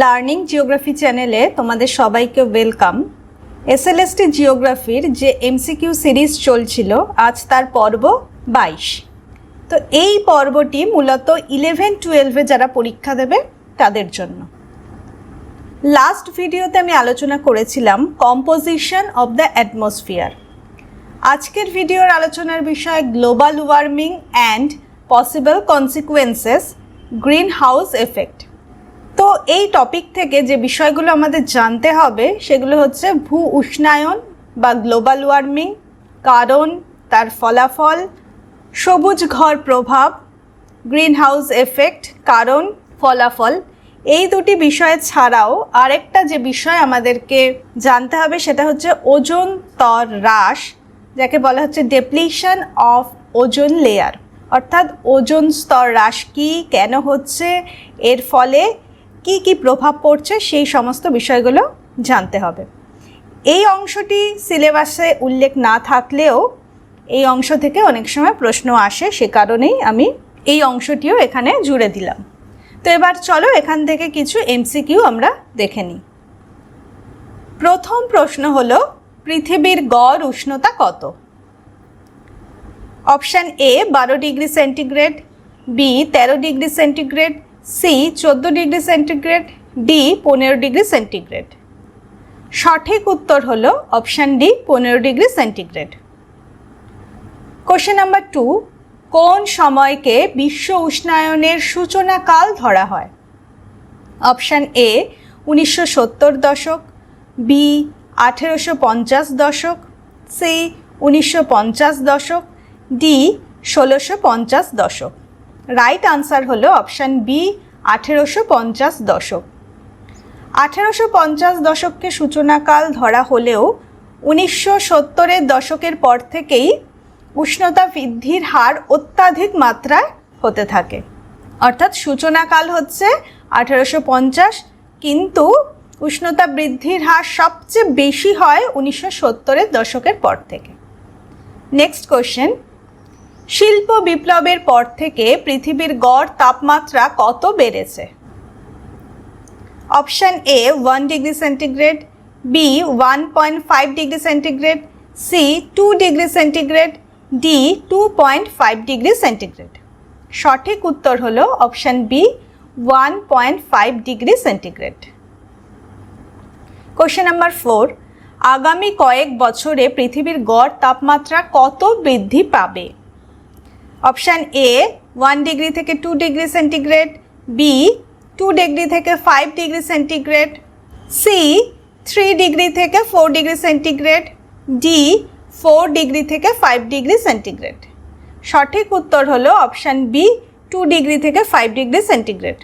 Learning geography চ্যানেলে তোমাদের সবাইকে ওয়েলকাম। এসএলএসটি জিওগ্রাফির যে এমসিকিউ সিরিজ চলছিল, আজ তার পর্ব বাইশ। তো এই পর্বটি মূলত ইলেভেন টুয়েলভে যারা পরীক্ষা দেবে, তাদের জন্য। লাস্ট ভিডিওতে আমি আলোচনা করেছিলাম কম্পোজিশন অব দ্য অ্যাটমসফিয়ার আজকের ভিডিওর আলোচনার বিষয় global warming and possible consequences green house effect তো এই টপিক থেকে যে বিষয়গুলো আমাদের জানতে হবে, সেগুলো হচ্ছে ভূ উষ্ণায়ন বা গ্লোবাল ওয়ার্মিং কারণ তার ফলাফল, সবুজ ঘর প্রভাব গ্রিন হাউস এফেক্ট কারণ ফলাফল। এই দুটি বিষয় ছাড়াও আরেকটা যে বিষয় আমাদেরকে জানতে হবে, সেটা হচ্ছে ওজন স্তর হ্রাস, যাকে বলা হচ্ছে ডেপ্লিশন অফ ওজন লেয়ার অর্থাৎ ওজন স্তর হ্রাস কী, কেন হচ্ছে, এর ফলে কি কি প্রভাব পড়ছে সেই সমস্ত বিষয়গুলো জানতে হবে। এই অংশটি সিলেবাসে উল্লেখ না থাকলেও এই অংশ থেকে অনেক সময় প্রশ্ন আসে, সে কারণেই আমি এই অংশটিও এখানে জুড়ে দিলাম। তো এবার চলো এখান থেকে কিছু এমসিকিউ আমরা দেখে নিই। প্রথম প্রশ্ন হল, পৃথিবীর গড় উষ্ণতা কত? অপশান এ, বারো ডিগ্রি সেন্টিগ্রেড, বি, তেরো ডিগ্রি সেন্টিগ্রেড সি চোদ্দ ডিগ্রি সেন্টিগ্রেড, ডি পনেরো ডিগ্রি সেন্টিগ্রেড। সঠিক উত্তর হলো অপশান ডি পনেরো degree centigrade. Question number two, কোন সময়কে বিশ্ব উষ্ণায়নের সূচনাকাল ধরা হয়? অপশান এ, উনিশশো সত্তর দশক, বি, আঠেরোশো পঞ্চাশ দশক, সি, উনিশশো পঞ্চাশ দশক, ডি, ষোলোশো পঞ্চাশ দশক। রাইট আনসার হলো অপশান বি আঠেরোশো পঞ্চাশ দশক। আঠেরোশো পঞ্চাশ দশককে সূচনাকাল ধরা হলেও উনিশশো সত্তরের দশকের পর থেকেই উষ্ণতা বৃদ্ধির হার অত্যাধিক মাত্রায় হতে থাকে। অর্থাৎ সূচনাকাল হচ্ছে আঠেরোশো পঞ্চাশ, কিন্তু উষ্ণতা বৃদ্ধির হার সবচেয়ে বেশি হয় উনিশশো সত্তরের দশকের পর থেকে। নেক্সট কোশ্চেন শিল্প বিপ্লবের পর থেকে পৃথিবীর গড় তাপমাত্রা কত বেড়েছে? Option A one degree centigrade B one point five degree centigrade C two degree centigrade D two point five degree centigrade সঠিক উত্তর হল option B one point five degree centigrade question number four আগামী কয়েক বছরে পৃথিবীর গড় তাপমাত্রা কত বৃদ্ধি পাবে? অপশান এ ওয়ান ডিগ্রি থেকে two degree centigrade B two degree থেকে five degree centigrade C three degree থেকে four degree centigrade D four degree থেকে ফাইভ ডিগ্রি সেন্টিগ্রেড সঠিক উত্তর হলো অপশান বি টু ডিগ্রি থেকে ফাইভ ডিগ্রি সেন্টিগ্রেড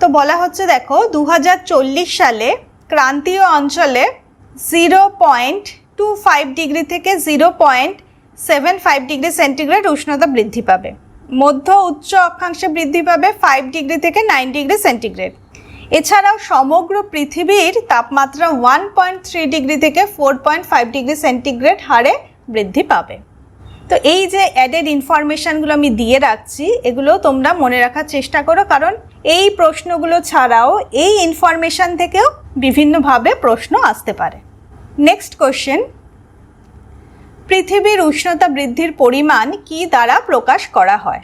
তো বলা হচ্ছে দেখো দু হাজার চল্লিশ সালে ক্রান্তীয় অঞ্চলে zero point two five degree থেকে zero point seven five degree centigrade উষ্ণতা বৃদ্ধি পাবে। মধ্য উচ্চ অক্ষাংশে বৃদ্ধি পাবে ফাইভ ডিগ্রি থেকে নাইন ডিগ্রি সেন্টিগ্রেড। এছাড়াও সমগ্র পৃথিবীর তাপমাত্রা ওয়ান পয়েন্ট থ্রি ডিগ্রি থেকে four point five degree centigrade হারে বৃদ্ধি পাবে। তো এই যে অ্যাডেড ইনফরমেশানগুলো আমি দিয়ে রাখছি, এগুলো তোমরা মনে রাখার চেষ্টা করো, কারণ এই প্রশ্নগুলো ছাড়াও এই ইনফরমেশান থেকেও বিভিন্নভাবে প্রশ্ন আসতে পারে। নেক্সট কোশ্চেন পৃথিবীর উষ্ণতা বৃদ্ধির পরিমাণ কি দ্বারা প্রকাশ করা হয়?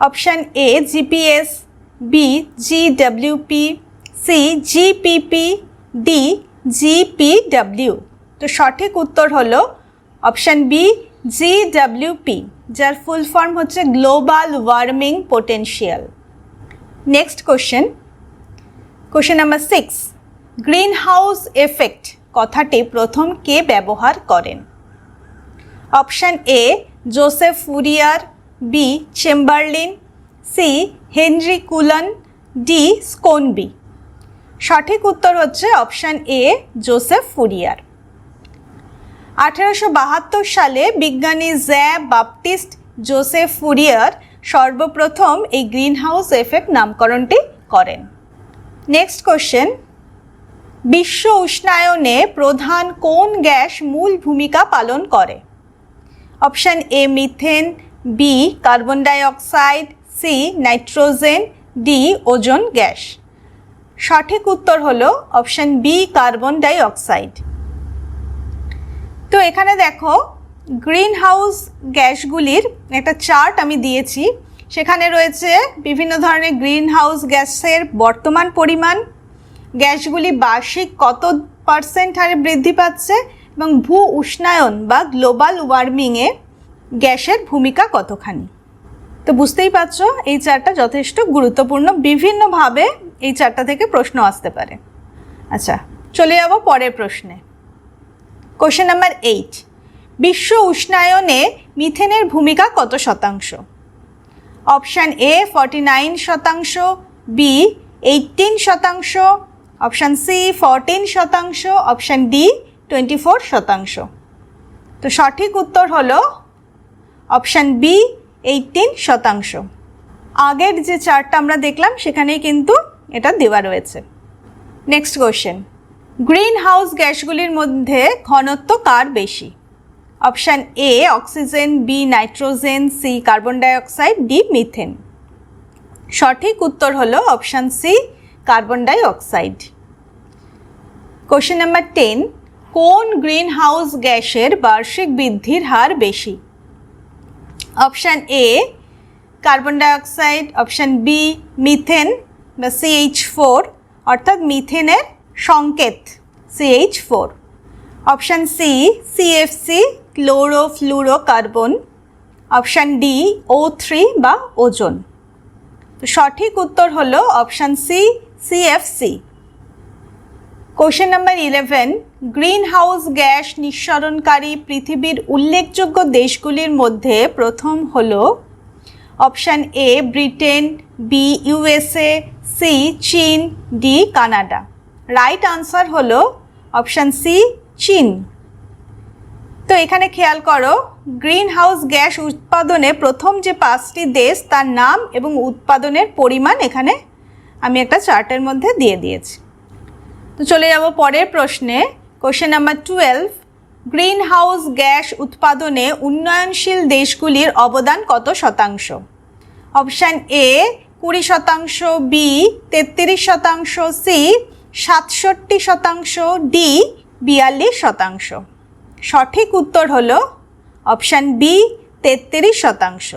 Option A GPS B GWP C GPP D GPW তো সঠিক উত্তর হলো অপশান বি জিডব্লিউপি যার ফুল ফর্ম হচ্ছে global warming potential next question question number six green house effect কথাটি প্রথম কে ব্যবহার করেন? Option A, Joseph Fourier, B, Chamberlin, C, Henry Coulomb, D, Schonbein. সঠিক উত্তর হচ্ছে অপশান এ, জোসেফ ফুরিয়ার। আঠেরোশো বাহাত্তর সালে বিজ্ঞানী জ্যা বাপটিস্ট জোসেফ ফুরিয়ার সর্বপ্রথম এই গ্রিন হাউস এফেক্ট নামকরণটি করেন। Next question. বিশ্ব উষ্ণায়নে প্রধান কোন গ্যাস মূল ভূমিকা পালন করে? Option A methane, B carbon dioxide, C nitrogen, D ozone gas. সঠিক উত্তর হলো অপশান বি কার্বন ডাইঅক্সাইড। তো এখানে দেখো গ্রিন হাউস গ্যাসগুলির একটা চার্ট আমি দিয়েছি। সেখানে রয়েছে বিভিন্ন ধরনের গ্রিন হাউস গ্যাসের বর্তমান পরিমাণ। গ্যাসগুলি বার্ষিক কত পার্সেন্ট হারে বৃদ্ধি পাচ্ছে? এবং ভূ উষ্ণায়ন বা গ্লোবাল ওয়ার্মিংয়ে গ্যাসের ভূমিকা কতখানি? তো বুঝতেই পারছ, এই চারটা যথেষ্ট গুরুত্বপূর্ণ, বিভিন্নভাবে এই চারটা থেকে প্রশ্ন আসতে পারে। আচ্ছা চলে যাব পরের প্রশ্নে। কোশ্চেন নাম্বার এইট বিশ্ব উষ্ণায়নে মিথেনের ভূমিকা কত শতাংশ? অপশান এ ফর্টি নাইন শতাংশ বি এইটিন শতাংশ অপশান সি ফরটিন শতাংশ অপশান ডি টোয়েন্টি ফোর শতাংশ। তো সঠিক উত্তর হলো অপশান বি এইটিন শতাংশ। আগের যে চার্টটা আমরা দেখলাম, সেখানেই কিন্তু এটা দেওয়া রয়েছে। নেক্সট কোশ্চেন গ্রিন হাউস গ্যাসগুলির মধ্যে ঘনত্ব কার বেশি? Option A oxygen B nitrogen C carbon dioxide D methane সঠিক উত্তর হলো option C carbon dioxide question number ten কোন গ্রিন হাউস গ্যাসের বার্ষিক বৃদ্ধির হার বেশি? Option A, carbon dioxide, option B, methane বা সিএইচ ফোর, অর্থাৎ মিথেনের সংকেত CH four. Option C CFC chlorofluorocarbon option D, O three বা ওজন। সঠিক উত্তর হলো option C CFC question number eleven green house gas নিঃসরণকারী পৃথিবীর উল্লেখযোগ্য দেশগুলির মধ্যে প্রথম হল option A, Britain, B, USA, C, চীন, ডি, কানাডা। রাইট আনসার হলো অপশান সি, চীন। তো এখানে খেয়াল করো গ্রিন হাউস গ্যাস উৎপাদনে প্রথম যে পাঁচটি দেশ, তার নাম এবং উৎপাদনের পরিমাণ এখানে আমি একটা চার্টের মধ্যে দিয়ে দিয়েছি। তো চলে যাব পরের প্রশ্নে। Question number twelve green house gas উৎপাদনে উন্নয়নশীল দেশগুলির অবদান কত শতাংশ? অপশান এ কুড়ি শতাংশ বি তেত্রিশ শতাংশ সি সাতষট্টি শতাংশ ডি বিয়াল্লিশ শতাংশ। সঠিক উত্তর হলো অপশান বি তেত্রিশ শতাংশ।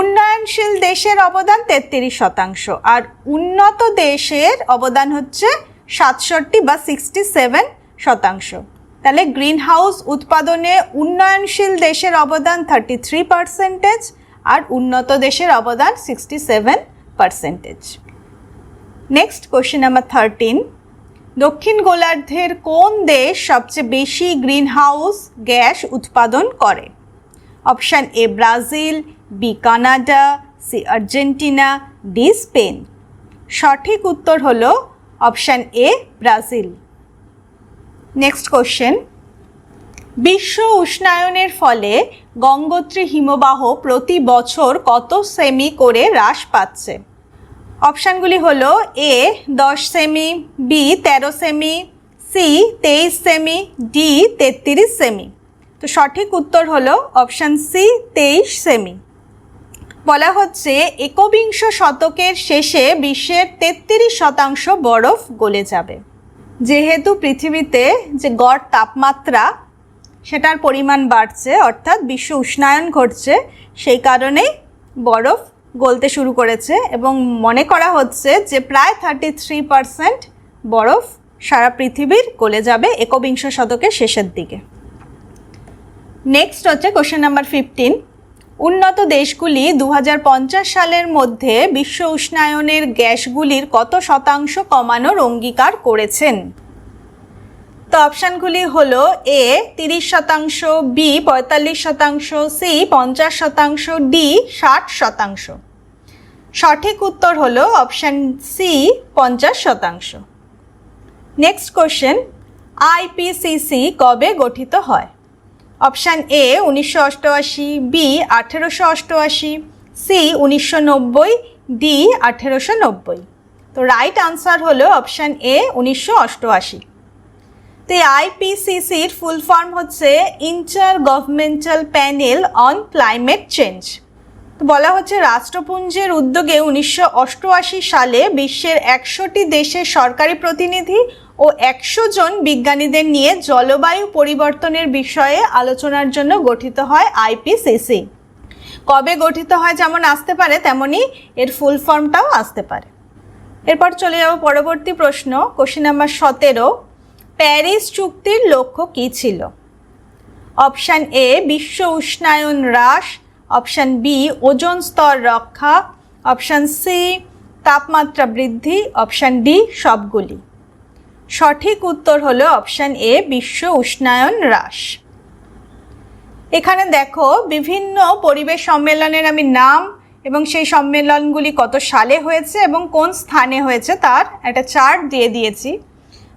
উন্নয়নশীল দেশের অবদান তেত্রিশ শতাংশ, আর উন্নত দেশের অবদান হচ্ছে সাতষট্টি বা সিক্সটি সেভেন শতাংশ। তাহলে গ্রিন হাউস উৎপাদনে উন্নয়নশীল দেশের অবদান থার্টি থ্রি পার্সেন্টেজ আর উন্নত দেশের অবদান sixty seven percentage next question number thirteen দক্ষিণ গোলার্ধের কোন দেশ সবচেয়ে বেশি গ্রিন হাউস গ্যাস উৎপাদন করে? Option A Brazil, B Canada, C Argentina, D Spain. সঠিক উত্তর হল option A Brazil. Next question বিশ্ব উষ্ণায়নের ফলে গঙ্গোত্রী হিমবাহ প্রতি বছর কত সেমি করে হ্রাস পাচ্ছে? অপশানগুলি হল এ, দশ সেমি, বি, তেরো সেমি, সি, তেইশ সেমি, ডি, তেত্রিশ সেমি। তো সঠিক উত্তর হলো অপশান সি, তেইশ সেমি। বলা হচ্ছে একবিংশ শতকের শেষে বিশ্বের তেত্রিশ শতাংশ বরফ গলে যাবে। যেহেতু পৃথিবীতে যে গড় তাপমাত্রা, সেটার পরিমাণ বাড়ছে, অর্থাৎ বিশ্ব উষ্ণায়ন ঘটছে, সেই কারণেই বরফ গলতে শুরু করেছে এবং মনে করা হচ্ছে যে প্রায় থার্টি থ্রি পারসেন্ট বরফ সারা পৃথিবীর গলে যাবে একবিংশ শতকের শেষের দিকে। নেক্সট হচ্ছে কোশ্চেন নাম্বার ফিফটিন উন্নত দেশগুলি দু হাজার পঞ্চাশ সালের মধ্যে বিশ্ব উষ্ণায়নের গ্যাসগুলির কত শতাংশ কমানোর অঙ্গীকার করেছেন? তো অপশানগুলি হল এ, তিরিশ শতাংশ, বি, পঁয়তাল্লিশ শতাংশ, সি, পঞ্চাশ শতাংশ, ডি, ষাট শতাংশ। সঠিক উত্তর হল অপশান সি, পঞ্চাশ শতাংশ। নেক্সট কোশ্চেন, আইপিসিসি কবে গঠিত হয়? অপশান এ উনিশশো অষ্টআশি, বি আঠেরোশো অষ্টআশি, সি উনিশশো নব্বই, ডি আঠেরোশো নব্বই। তো রাইট আনসার হলো অপশান এ উনিশশো অষ্টআশি। তো এই আইপিসিসির ফুল ফর্ম হচ্ছে intergovernmental panel on climate change তো বলা হচ্ছে রাষ্ট্রপুঞ্জের উদ্যোগে উনিশশো অষ্টআশি সালে বিশ্বের একশোটি দেশের সরকারি প্রতিনিধি ও একশো জন বিজ্ঞানীদের নিয়ে জলবায়ু পরিবর্তনের বিষয়ে আলোচনার জন্য গঠিত হয় আইপিসিসি। কবে গঠিত হয় যেমন আসতে পারে, তেমনি এর ফুল ফর্মটাও আসতে পারে। এরপর চলে যাব পরবর্তী প্রশ্ন কোশ্চেন নাম্বার সতেরো, প্যারিস চুক্তির লক্ষ্য কী ছিল? অপশান এ, বিশ্ব উষ্ণায়ন হ্রাস, অপশান বি, ওজন স্তর রক্ষা, অপশান সি, তাপমাত্রা বৃদ্ধি, অপশান ডি, সবগুলি। সঠিক উত্তর হলো অপশান এ, বিশ্ব উষ্ণায়ন হ্রাস। এখানে দেখো, বিভিন্ন পরিবেশ সম্মেলনের আমি নাম এবং সেই সম্মেলনগুলি কত সালে হয়েছে এবং কোন স্থানে হয়েছে তার একটা চার্ট দিয়ে দিয়েছি।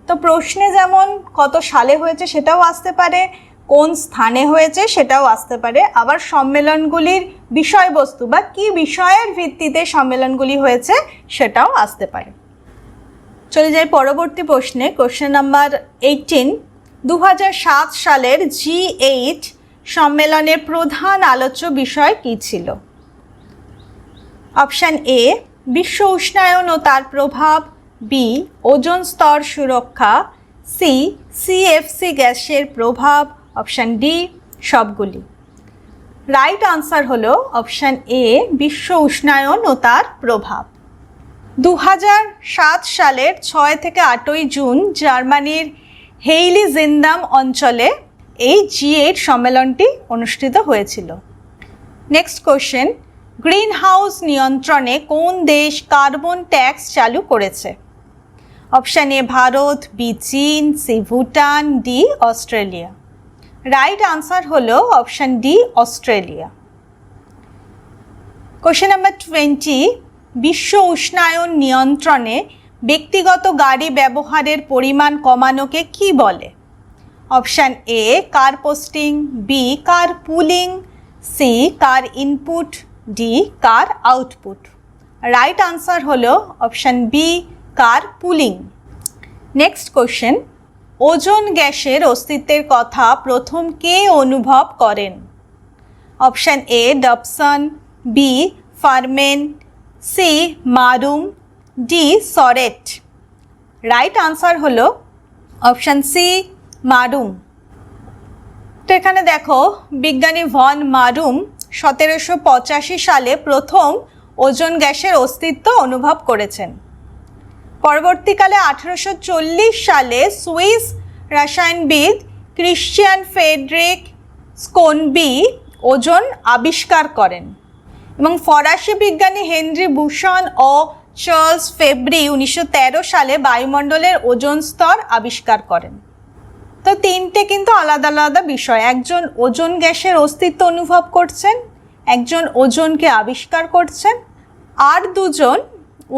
তো প্রশ্নে যেমন কত সালে হয়েছে সেটাও আসতে পারে, কোন স্থানে হয়েছে সেটাও আসতে পারে। আবার সম্মেলনগুলির বিষয়বস্তু বা কি বিষয়ের ভিত্তিতে সম্মেলনগুলি হয়েছে সেটাও আসতে পারে। চলে যাই পরবর্তী প্রশ্নে। কোশ্চেন নাম্বার এইটিন দু হাজার সাত সালের জি এইট সম্মেলনের প্রধান আলোচ্য বিষয় কী ছিল? অপশান এ বিশ্ব উষ্ণায়ন ও তার প্রভাব। বি ওজন স্তর সুরক্ষা। সি সিএফসি গ্যাসের প্রভাব। অপশান ডি সবগুলি। রাইট আনসার হলো অপশান এ বিশ্ব উষ্ণায়ন ও তার প্রভাব। দু সালের ছয় থেকে আটই জুন জার্মানির হেইলি জিন্দাম অঞ্চলে এই জি এইট সম্মেলনটি অনুষ্ঠিত হয়েছিল। নেক্সট কোশ্চেন গ্রিন হাউস নিয়ন্ত্রণে কোন দেশ কার্বন ট্যাক্স চালু করেছে? অপশান এ ভারত বি চীন C Bhutan D Australia. Right answer হলো option D Australia. Question number twenty বিশ্ব উষ্ণায়ন নিয়ন্ত্রণে ব্যক্তিগত গাড়ি ব্যবহারের পরিমাণ কমানোকে কি বলে? Option A, car posting, B, car pooling, C, car input, D, car output. Right answer হল option B, car pooling. Next question, ozone গ্যাসের অস্তিত্বের কথা প্রথম কে অনুভব করেন? Option A, Dobson, B, Farman C Marum, D Soret. Right answer হলো option C Marum. তো এখানে দেখো, বিজ্ঞানী ভন মারুম সতেরোশো পঁচাশি সালে প্রথম ওজন গ্যাসের অস্তিত্ব অনুভব করেছেন। পরবর্তীকালে আঠেরোশো চল্লিশ সালে সুইস রসায়নবিদ ক্রিশ্চিয়ান ফেডরিক স্কোনবি ওজন আবিষ্কার করেন। এবং ফরাসি বিজ্ঞানী হেনরি বুশন ও চার্লস ফেব্রি উনিশশো তেরো সালে বায়ুমণ্ডলের ওজন স্তর আবিষ্কার করেন। তো তিনটে কিন্তু আলাদা আলাদা বিষয়। একজন ওজন গ্যাসের অস্তিত্ব অনুভব করছেন, একজন ওজনকে আবিষ্কার করছেন, আর দুজন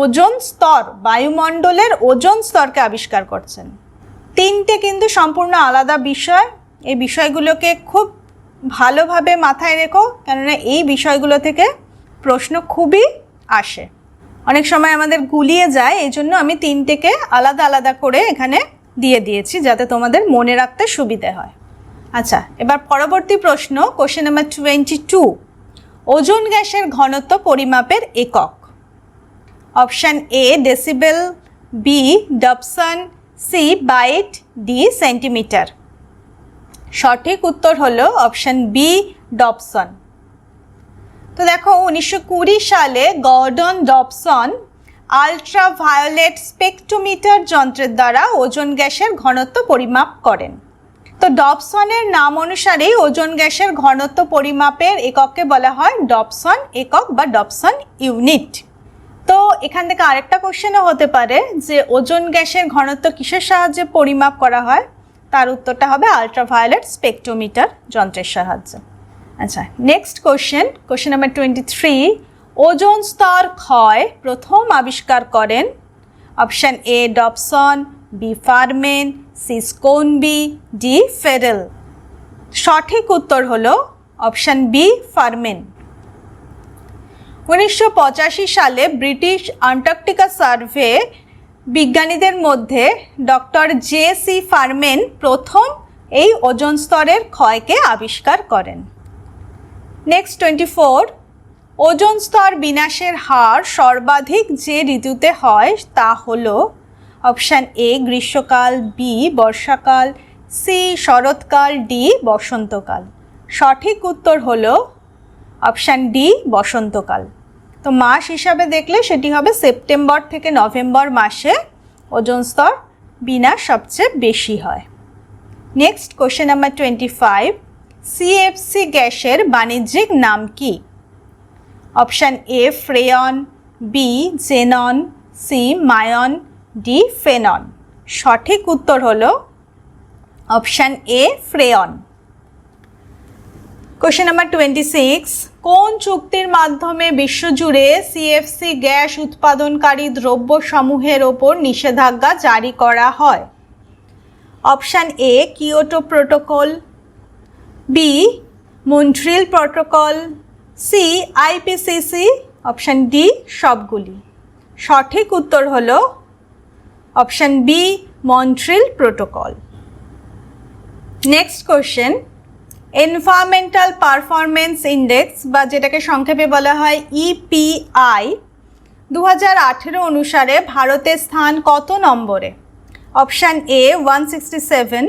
ওজন স্তর, বায়ুমণ্ডলের ওজন স্তরকে আবিষ্কার করছেন। তিনটে কিন্তু সম্পূর্ণ আলাদা বিষয়। এই বিষয়গুলোকে খুব ভালোভাবে মাথায় রেখো, কেননা এই বিষয়গুলো থেকে প্রশ্ন খুবই আসে। অনেক সময় আমাদের গুলিয়ে যায় এই জন্য আমি তিনটেকে আলাদা আলাদা করে এখানে দিয়ে দিয়েছি যাতে তোমাদের মনে রাখতে সুবিধে হয়। আচ্ছা এবার পরবর্তী প্রশ্ন কোশ্চেন নাম্বার টোয়েন্টি টু ওজন গ্যাসের ঘনত্ব পরিমাপের একক। Option A decibel B Dobson C byte D centimetre সঠিক উত্তর হলো অপশান বি ডবসন তো দেখো, উনিশশো কুড়ি সালে Gordon Dobson ultraviolet spectrometer যন্ত্রের দ্বারা ওজন গ্যাসের ঘনত্ব পরিমাপ করেন। তো ডবসনের নাম অনুসারেই ওজন গ্যাসের ঘনত্ব পরিমাপের একককে বলা হয় ডবসন একক বা ডবসন ইউনিট। তো এখান থেকে আরেকটা কোশ্চেনও হতে পারে যে ওজন গ্যাসের ঘনত্ব কিসের সাহায্যে পরিমাপ করা হয়? তার উত্তরটা হবে আলট্রাভায়োলেট স্পেকট্রোমিটার যন্ত্রের সাহায্যে। আচ্ছা next question question number twenty three ozone স্তর ক্ষয় প্রথম আবিষ্কার করেন option A Dobson B Farman C Schonbein D Ferrel সঠিক উত্তর হল অপশান বি ফার্মেন উনিশশো পঁচাশি সালে ব্রিটিশ আন্টার্কটিকা সার্ভে বিজ্ঞানীদের মধ্যে ডক্টর জে সি ফার্মেন প্রথম এই ওজন স্তরের ক্ষয়কে আবিষ্কার করেন। নেক্সট টোয়েন্টি ফোর ওজন স্তর বিনাশের হার সর্বাধিক যে ঋতুতে হয় তা হল অপশান এ গ্রীষ্মকাল বি বর্ষাকাল সি শরৎকাল ডি বসন্তকাল। সঠিক উত্তর হল অপশান ডি বসন্তকাল। তো মাস হিসাবে দেখলে সেটি হবে সেপ্টেম্বর থেকে নভেম্বর মাসে ওজন স্তর বিনাশ সবচেয়ে বেশি হয়। Next question number twenty five CFC গ্যাসের বাণিজ্যিক নাম কি? Option A Freon B Xenon C Mayon D Fenon. সঠিক উত্তর হলো option A Freon. Question number twenty six কোন চুক্তির মাধ্যমে বিশ্বজুড়ে সিএফসি গ্যাস উৎপাদনকারী দ্রব্য সমূহের ওপর নিষেধাজ্ঞা জারি করা হয়? Option A Kyoto protocol B Montreal protocol C IPCC option D সবগুলি। সঠিক উত্তর হলো option B Montreal protocol next question environmental performance index বা যেটাকে সংক্ষেপে বলা হয় E ইপিআই দু হাজার আঠেরো অনুসারে ভারতের স্থান কত নম্বরে? Option A one sixty seven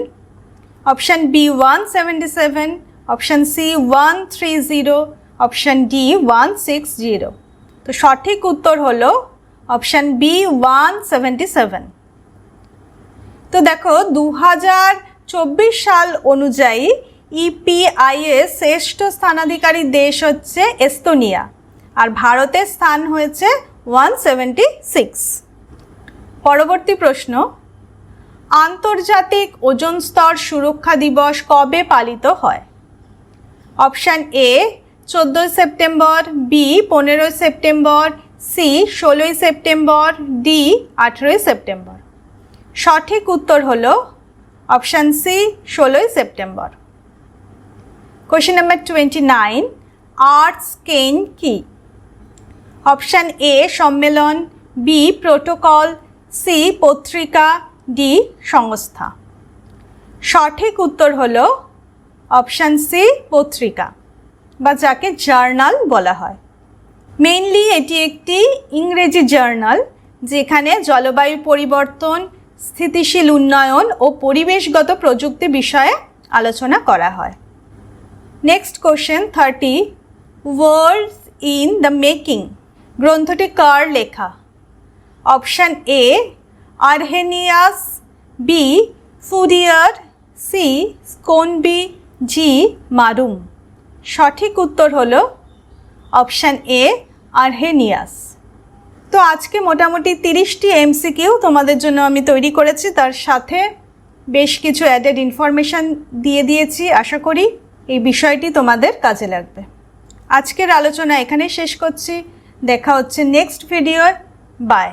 option B one seventy seven option C one three zero option D one six zero তো সঠিক উত্তর হলো option B one seventy seven তো দেখো দু হাজার চব্বিশ সাল অনুযায়ী E ইপিআইএ শ্রেষ্ঠ স্থানাধিকারী দেশ হচ্ছে এস্তোনিয়া, আর ভারতের স্থান হয়েছে ওয়ান সেভেন্টি সিক্স পরবর্তী প্রশ্ন আন্তর্জাতিক ওজন স্তর সুরক্ষা দিবস কবে পালিত হয়? অপশান এ, চোদ্দোই সেপ্টেম্বর, বি, পনেরোই সেপ্টেম্বর, সি, ষোলোই সেপ্টেম্বর ডি আঠেরোই সেপ্টেম্বর। সঠিক উত্তর হল অপশান সি, ষোলোই September. Question number twenty nine, arts কেন কি? অপশান এ, সম্মেলন, বি, প্রোটোকল, সি, পত্রিকা ডি, সংস্থা। সঠিক উত্তর হল অপশান সি, পত্রিকা, বা যাকে জার্নাল বলা হয়। মেইনলি এটি একটি ইংরেজি জার্নাল, যেখানে জলবায়ু পরিবর্তন, স্থিতিশীল উন্নয়ন ও পরিবেশগত প্রযুক্তি বিষয়ে আলোচনা করা হয়। Next question thirty words in the making গ্রন্থটি কার লেখা? অপশান এ আরহেনিয়াস বি ফুডিয়ার সি স্কোনবি জি মারুম। সঠিক উত্তর হলো অপশান এ আরহেনিয়াস। তো আজকে মোটামুটি তিরিশটি এমসিকিউ তোমাদের জন্য আমি তৈরি করেছি, তার সাথে বেশ কিছু অ্যাডেড ইনফরমেশান দিয়ে দিয়েছি, আশা করি এই বিষয়টি তোমাদের কাজে লাগবে। আজকের আলোচনা এখানেই শেষ করছি, দেখা হচ্ছে নেক্সট ভিডিও বাই